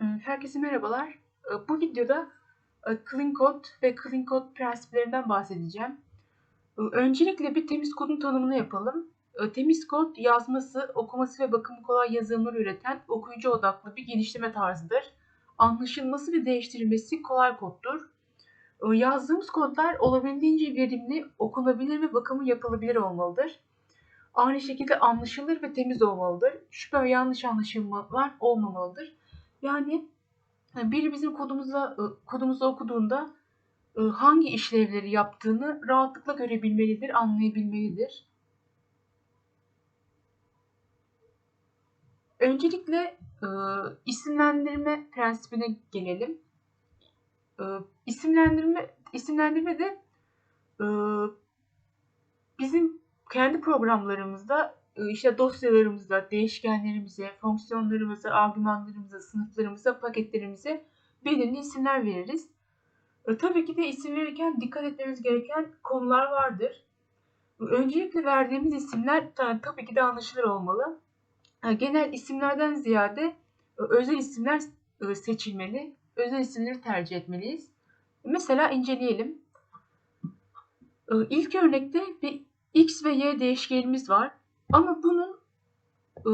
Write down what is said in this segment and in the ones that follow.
Herkese merhabalar. Bu videoda Clean Code ve Clean Code prensiplerinden bahsedeceğim. Öncelikle bir temiz kodun tanımını yapalım. Temiz kod yazması, okuması ve bakımı kolay yazılımlar üreten okuyucu odaklı bir geliştirme tarzıdır. Anlaşılması ve değiştirilmesi kolay koddur. Yazdığımız kodlar olabildiğince verimli, okunabilir ve bakımı yapılabilir olmalıdır. Aynı şekilde anlaşılır ve temiz olmalıdır. Şüphe ve yanlış anlaşılmalar olmamalıdır. Yani biri bizim kodumuza kodumuzu okuduğunda hangi işlevleri yaptığını rahatlıkla görebilmelidir, anlayabilmelidir. Öncelikle isimlendirme prensibine gelelim. İsimlendirme isimlendirme de bizim kendi programlarımızda işte dosyalarımıza, değişkenlerimize, fonksiyonlarımıza, argümanlarımıza, sınıflarımıza, paketlerimize belirli isimler veririz. E, tabii ki de isim verirken dikkat etmemiz gereken konular vardır. Öncelikle verdiğimiz isimler tabii ki de anlaşılır olmalı. Genel isimlerden ziyade e, özel isimler e, seçilmeli. Özel isimleri tercih etmeliyiz. Mesela inceleyelim. İlk örnekte bir x ve y değişkenimiz var. Ama bunun e,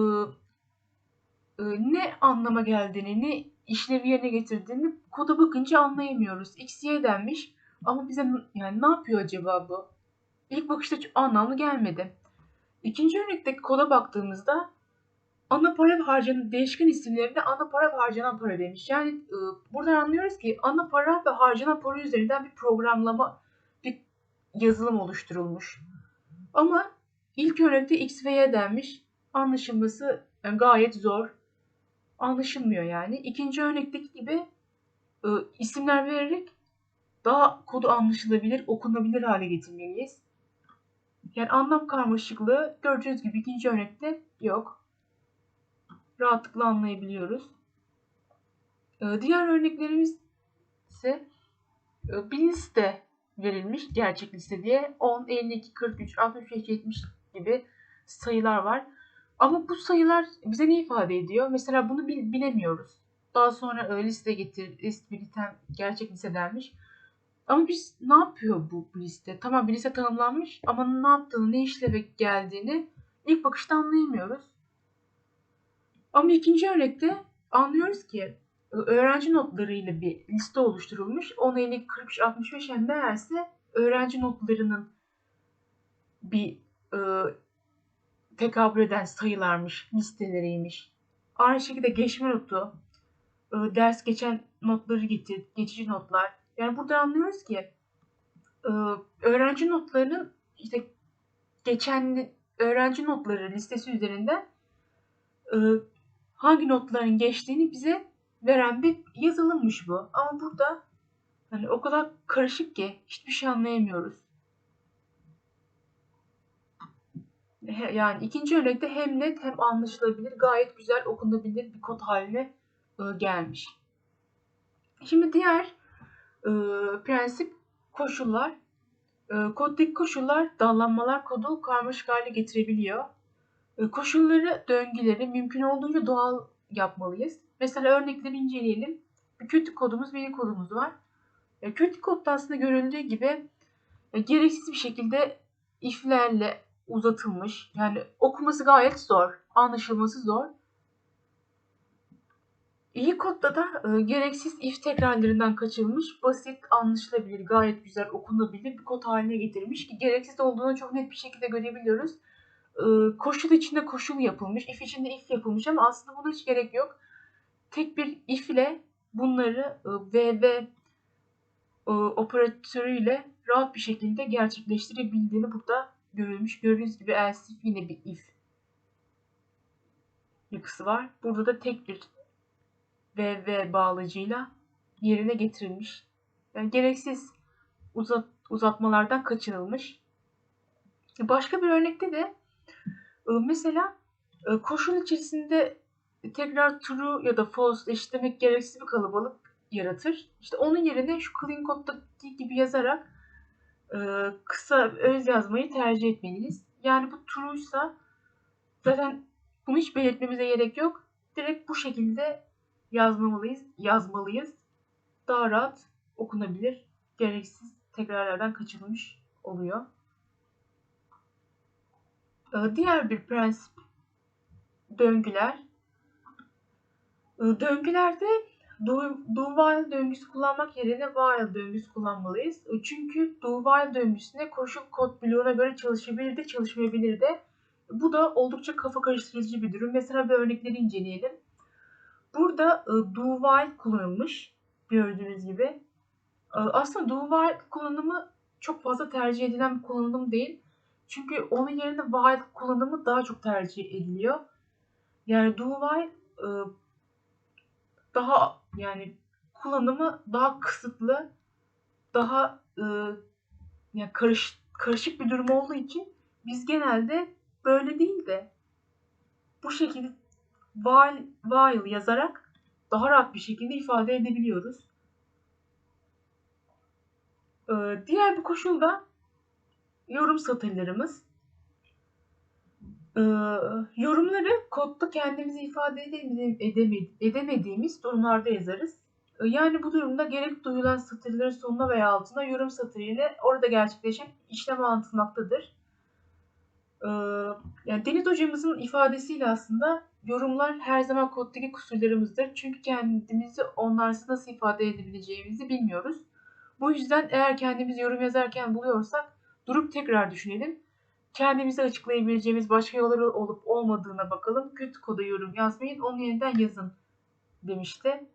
e, ne anlama geldiğini, ne işlevi yerine getirdiğini koda bakınca anlayamıyoruz. X, denmiş ama bize yani ne yapıyor acaba bu? İlk bakışta çok anlamlı gelmedi. İkinci örnekteki koda baktığımızda ana para ve harcanan değişken isimlerinde ana para ve harcanan para demiş. Yani e, buradan anlıyoruz ki ana para ve harcanan para üzerinden bir programlama, bir yazılım oluşturulmuş. Ama ilk örnekte X ve Y denmiş. Anlaşılması yani gayet zor. Anlaşılmıyor yani. İkinci örnekteki gibi e, isimler vererek daha kodu anlaşılabilir, okunabilir hale getirmeliyiz. Yani anlam karmaşıklığı gördüğünüz gibi ikinci örnekte yok. Rahatlıkla anlayabiliyoruz. E, diğer örneklerimiz ise e, bir liste verilmiş gerçek liste diye 10, 52, 43, 65, 70 gibi sayılar var. Ama bu sayılar bize ne ifade ediyor? Mesela bunu bilemiyoruz. Daha sonra liste getir, list bir item gerçek liste denmiş. Ama biz ne yapıyor bu, bu liste? Tamam bir liste tanımlanmış ama ne yaptığını, ne işleve geldiğini ilk bakışta anlayamıyoruz. Ama ikinci örnekte anlıyoruz ki öğrenci notlarıyla bir liste oluşturulmuş. 10, 50, 43, 65 hem meğerse öğrenci notlarının bir e, tekabül eden sayılarmış, listeleriymiş. Aynı şekilde geçme notu, e, ders geçen notları getir, geçici notlar. Yani burada anlıyoruz ki e, öğrenci notlarının işte geçen öğrenci notları listesi üzerinde e, hangi notların geçtiğini bize veren bir yazılımmış bu. Ama burada hani o kadar karışık ki hiçbir şey anlayamıyoruz. Yani ikinci örnekte hem net hem anlaşılabilir, gayet güzel okunabilir bir kod haline e, gelmiş. Şimdi diğer e, prensip koşullar. E, koddaki koşullar dallanmalar kodu karmaşık hale getirebiliyor. E, koşulları, döngüleri mümkün olduğunca doğal yapmalıyız. Mesela örnekleri inceleyelim. Bir kötü kodumuz iyi kodumuz var. E, kötü kodda aslında görüldüğü gibi e, gereksiz bir şekilde iflerle uzatılmış. Yani okuması gayet zor. Anlaşılması zor. İyi kodda da e, gereksiz if tekrarlarından kaçılmış, basit, anlaşılabilir, gayet güzel okunabilir bir kod haline getirmiş ki gereksiz olduğunu çok net bir şekilde görebiliyoruz. E, koşul içinde koşul yapılmış, if içinde if yapılmış ama aslında buna hiç gerek yok tek bir if ile bunları VV e, e, operatörüyle rahat bir şekilde gerçekleştirebildiğini burada görülmüş. Gördüğünüz gibi else yine bir if yapısı var. Burada da tek bir VV bağlacıyla yerine getirilmiş. Yani gereksiz uzat, uzatmalardan kaçınılmış. Başka bir örnekte de e, mesela koşul içerisinde tekrar true ya da false eşitlemek gereksiz bir kalabalık yaratır. İşte onun yerine şu clean code'daki gibi yazarak e, kısa öz yazmayı tercih etmeliyiz. Yani bu true'ysa zaten bunu hiç belirtmemize gerek yok. Direkt bu şekilde yazmamalıyız, yazmalıyız. Daha rahat okunabilir. Gereksiz tekrarlardan kaçınmış oluyor. Ee, diğer bir prensip döngüler. Ee, döngülerde do, do while döngüsü kullanmak yerine while döngüsü kullanmalıyız. Ee, çünkü do while döngüsünde koşul kod bloğuna göre çalışabilir de çalışmayabilir de. Bu da oldukça kafa karıştırıcı bir durum. Mesela bir örnekleri inceleyelim. Burada e, do while kullanılmış gördüğünüz gibi. E, aslında do while kullanımı çok fazla tercih edilen bir kullanım değil. Çünkü onun yerine while kullanımı daha çok tercih ediliyor. Yani do while e, daha yani kullanımı daha kısıtlı, daha e, yani karış, karışık bir durum olduğu için biz genelde böyle değil de bu şekilde while, while yazarak daha rahat bir şekilde ifade edebiliyoruz. Ee, diğer bir koşul da yorum satırlarımız. Ee, yorumları kodda kendimizi ifade edemediğimiz durumlarda yazarız. Ee, yani bu durumda gerek duyulan satırların sonuna veya altına yorum satırı orada gerçekleşen işlem anlatılmaktadır. Ee, yani Deniz hocamızın ifadesiyle aslında yorumlar her zaman koddaki kusurlarımızdır. Çünkü kendimizi onlarsız nasıl ifade edebileceğimizi bilmiyoruz. Bu yüzden eğer kendimiz yorum yazarken buluyorsak durup tekrar düşünelim. Kendimize açıklayabileceğimiz başka yollar olup olmadığına bakalım. Kötü koda yorum yazmayın, onu yeniden yazın demişti.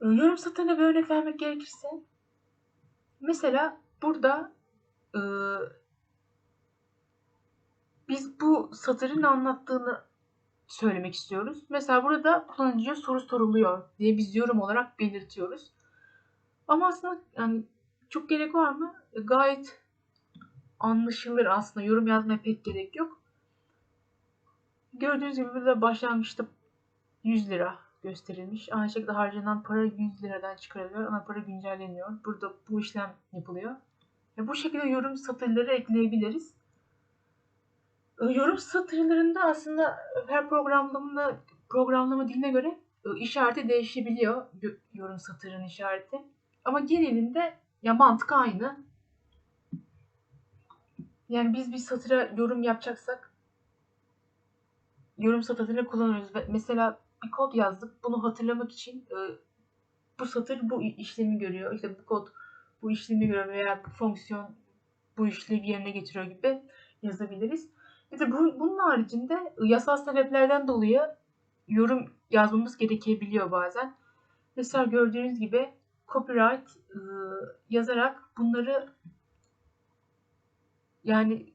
Yorum satırına bir örnek vermek gerekirse mesela burada e, biz bu satırın anlattığını söylemek istiyoruz. Mesela burada kullanıcıya soru soruluyor diye biz yorum olarak belirtiyoruz. Ama aslında yani çok gerek var mı? E, gayet anlaşılır aslında. Yorum yazmaya pek gerek yok. Gördüğünüz gibi burada başlangıçta 100 lira gösterilmiş. Aynı şekilde harcanan para 100 liradan çıkarılıyor. Ana para güncelleniyor. Burada bu işlem yapılıyor. E bu şekilde yorum satırları ekleyebiliriz. E, yorum satırlarında aslında her programlama programlama diline göre e, işareti değişebiliyor. Yorum satırının işareti. Ama genelinde ya mantık aynı. Yani biz bir satıra yorum yapacaksak yorum satırını kullanıyoruz. Mesela bir kod yazdık. Bunu hatırlamak için e, bu satır bu işlemi görüyor. İşte bu kod bu işlemi görüyor veya bu fonksiyon bu işlevi yerine getiriyor gibi yazabiliriz. De bu, bunun haricinde yasal sebeplerden dolayı yorum yazmamız gerekebiliyor bazen. Mesela gördüğünüz gibi copyright e, yazarak bunları yani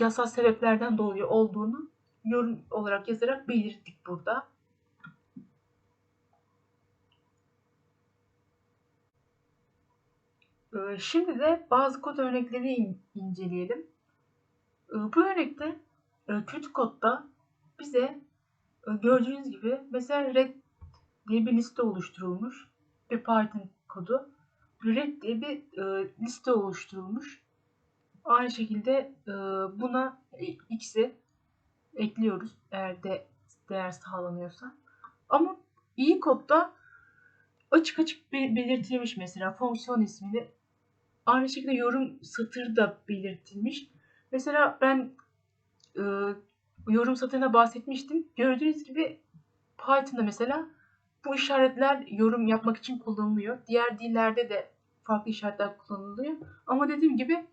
yasal sebeplerden dolayı olduğunu yorum olarak yazarak belirttik burada. E, şimdi de bazı kod örnekleri inceleyelim. E, bu örnekte kötü kodda bize gördüğünüz gibi mesela red diye bir liste oluşturulmuş bir Python kodu. Red diye bir e, liste oluşturulmuş. Aynı şekilde e, buna x'i ekliyoruz eğer de değer sağlanıyorsa. Ama iyi kodda açık açık belirtilmiş mesela fonksiyon ismini aynı şekilde yorum satırı da belirtilmiş. Mesela ben e, yorum satırına bahsetmiştim. Gördüğünüz gibi Python'da mesela bu işaretler yorum yapmak için kullanılıyor. Diğer dillerde de farklı işaretler kullanılıyor. Ama dediğim gibi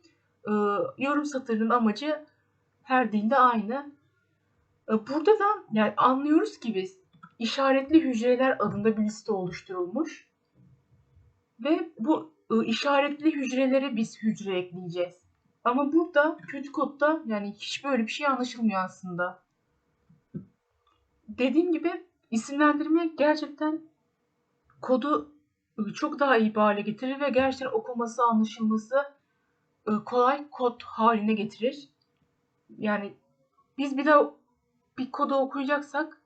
e, yorum satırının amacı her dilde aynı. E, burada da yani anlıyoruz ki biz işaretli hücreler adında bir liste oluşturulmuş. Ve bu e, işaretli hücrelere biz hücre ekleyeceğiz. Ama burada kötü kodda yani hiç böyle bir şey anlaşılmıyor aslında. Dediğim gibi isimlendirme gerçekten kodu çok daha iyi bir hale getirir ve gerçekten okuması, anlaşılması kolay kod haline getirir. Yani biz bir de bir kodu okuyacaksak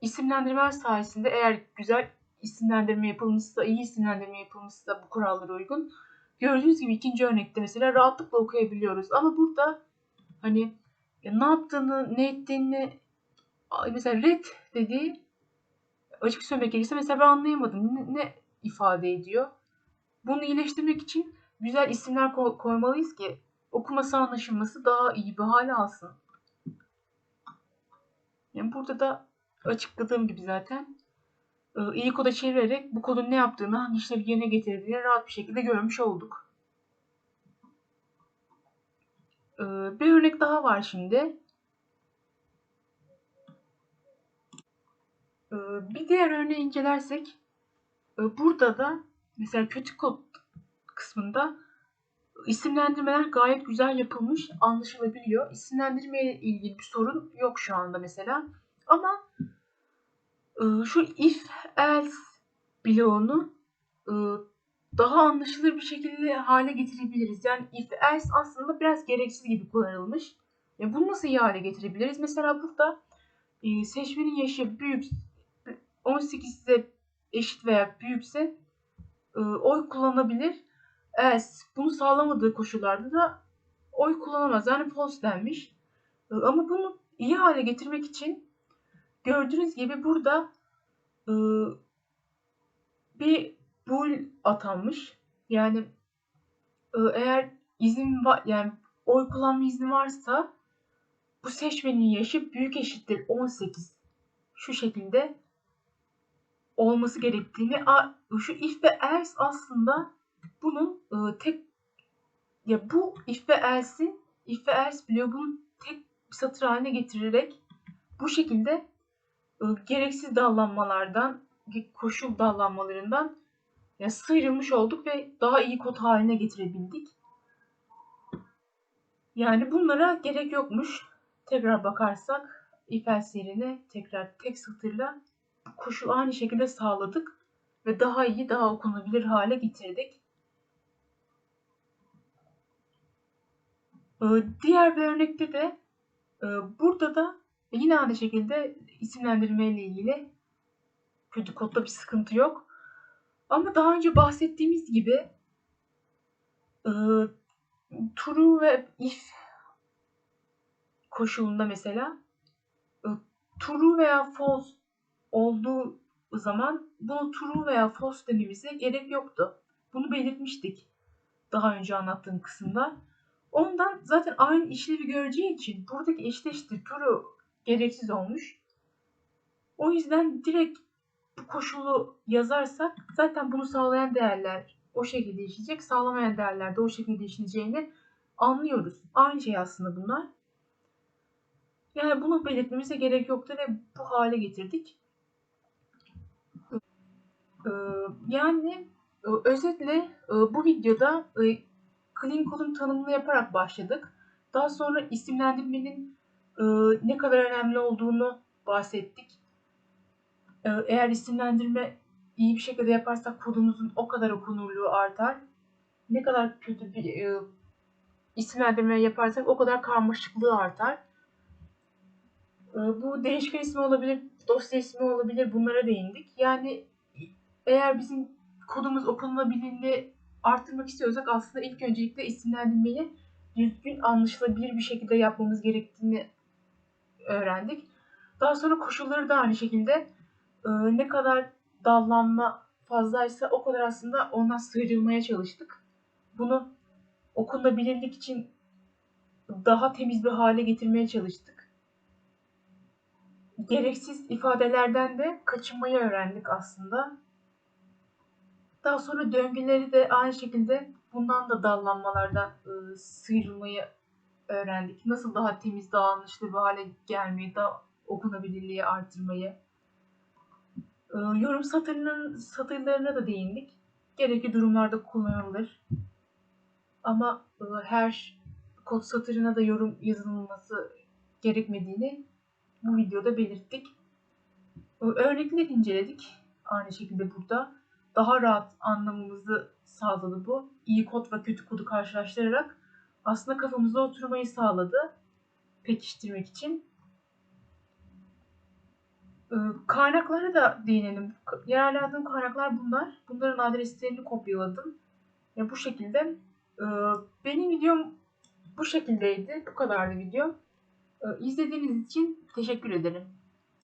isimlendirme sayesinde eğer güzel isimlendirme yapılmışsa, iyi isimlendirme yapılmışsa bu kurallara uygun. Gördüğünüz gibi ikinci örnekte mesela rahatlıkla okuyabiliyoruz. Ama burada hani ne yaptığını, ne ettiğini Mesela red dediği açık söylemek gerekirse mesela ben anlayamadım. Ne, ne ifade ediyor? Bunu iyileştirmek için güzel isimler ko- koymalıyız ki okuması anlaşılması daha iyi bir hale alsın. Yani burada da açıkladığım gibi zaten e, iyi koda çevirerek bu kodun ne yaptığını, hangi işlevi yerine getirdiğini rahat bir şekilde görmüş olduk. E, bir örnek daha var şimdi. E, bir diğer örneği incelersek burada da mesela kötü kod kısmında isimlendirmeler gayet güzel yapılmış, anlaşılabiliyor. İsimlendirme ile ilgili bir sorun yok şu anda mesela. Ama e, şu if else bloğunu e, daha anlaşılır bir şekilde hale getirebiliriz. Yani if else aslında biraz gereksiz gibi kullanılmış. E, bunu nasıl iyi hale getirebiliriz? Mesela burada e, seçmenin yaşı büyük 18 ise eşit veya büyükse oy kullanabilir. Else bunu sağlamadığı koşullarda da oy kullanamaz. Yani false denmiş. Ama bunu iyi hale getirmek için gördüğünüz gibi burada e, bir bool atanmış. Yani e, eğer izin var yani oy kullanma izni varsa bu seçmenin yaşı büyük eşittir 18 şu şekilde olması gerektiğini şu if ve else aslında bunun e, tek ya bu if ve else'in if ve else biliyor bunu tek bir satır haline getirerek bu şekilde e, gereksiz dallanmalardan koşul dallanmalarından yani sıyrılmış olduk ve daha iyi kod haline getirebildik. Yani bunlara gerek yokmuş. Tekrar bakarsak if else yerine tekrar tek satırla koşul aynı şekilde sağladık ve daha iyi, daha okunabilir hale getirdik. Ee, diğer bir örnekte de e, burada da yine aynı şekilde isimlendirme ile ilgili kötü kodda bir sıkıntı yok. Ama daha önce bahsettiğimiz gibi e, true ve if koşulunda mesela e, true veya false olduğu zaman bunu true veya false dememize gerek yoktu. Bunu belirtmiştik daha önce anlattığım kısımda. Ondan zaten aynı işlevi göreceği için buradaki eşleştir true gereksiz olmuş. O yüzden direkt bu koşulu yazarsak zaten bunu sağlayan değerler o şekilde değişecek. Sağlamayan değerler de o şekilde değişeceğini anlıyoruz. Aynı şey aslında bunlar. Yani bunu belirtmemize gerek yoktu ve bu hale getirdik. Ee, yani e, özetle e, bu videoda e, clean code'un tanımını yaparak başladık. Daha sonra isimlendirmenin ne kadar önemli olduğunu bahsettik. Eğer isimlendirme iyi bir şekilde yaparsak kodumuzun o kadar okunurluğu artar. Ne kadar kötü bir isimlendirme yaparsak o kadar karmaşıklığı artar. Bu değişken ismi olabilir, dosya ismi olabilir bunlara değindik. Yani eğer bizim kodumuz okunabilirliğini arttırmak istiyorsak aslında ilk öncelikle isimlendirmeyi düzgün anlaşılabilir bir şekilde yapmamız gerektiğini öğrendik. Daha sonra koşulları da aynı şekilde e, ne kadar dallanma fazlaysa o kadar aslında ondan sıyrılmaya çalıştık. Bunu okunabilirlik için daha temiz bir hale getirmeye çalıştık. Gereksiz ifadelerden de kaçınmayı öğrendik aslında. Daha sonra döngüleri de aynı şekilde bundan da dallanmalardan e, sıyrılmayı öğrendik. Nasıl daha temiz, anlaşılır bir hale gelmeyi, daha okunabilirliği artırmayı. E, yorum satırının satırlarına da değindik. Gerekli durumlarda kullanılır. Ama e, her kod satırına da yorum yazılması gerekmediğini bu videoda belirttik. Örnekler inceledik. Aynı şekilde burada daha rahat anlamamızı sağladı bu. İyi kod ve kötü kodu karşılaştırarak aslında kafamıza oturmayı sağladı pekiştirmek için. Ee, kaynaklara da değinelim. Yararlandığım kaynaklar bunlar. Bunların adreslerini kopyaladım. Ya bu şekilde. Ee, benim videom bu şekildeydi. Bu kadardı video. Ee, izlediğiniz için teşekkür ederim.